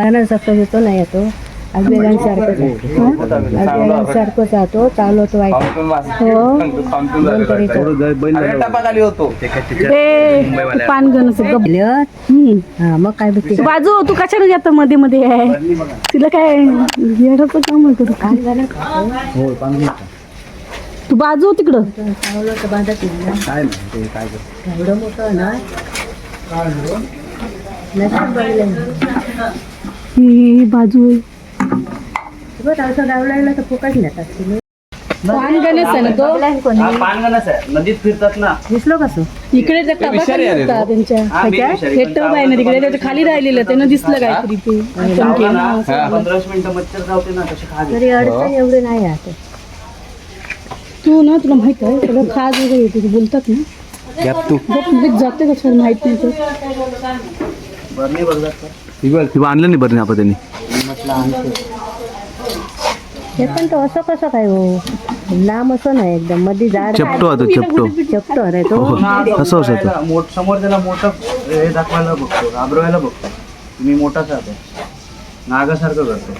पाण्याला सप्त येतो नाही येतो. सारखं जातो. चालवतो हो. दोन तरी टपाखाली होतो. ते पानगणच हा मग काय बाजू तू कशाला जात मध्ये मध्ये? आहे तिला काय येण्याचं काम करू काय हो तू बाजू तिकडं. काय मोठं ना? ही ही बाजू. पानगणच आहे ना तो? पानगणच आहे. नदीत फिरतात ना. दिसलो कसं इकडे त्या त्यांच्या हे टब आहे ना तिकडे त्याच्याखाली राहिलेलं त्यानं दिसलं काहीतरी ते. चमकेल. पंधरा मिनिटं मच्छर जावते ना तसे खाली. तरी अडचण एवढी नाही आता. तू ना तुला माहीत आहे तुला खाज वगैरे येते ते बोलतात ना. तू. गप- जाते कशाला माहीत नाही तर बरणी बघतात किंवा आणलं नाही बरं आपण त्यांनी. हे पण तो असं कसं काय हो? लांब असं नाही एकदम मध्ये झाड चपटो आता चपटो. चपतो अरे तो? कसं असं होतं? मोठ समोर त्याला मोठं हे दाखवायला बघतो घाबरवायला बघतो. तुम्ही मोठाच राहतो नागासारखं करतो.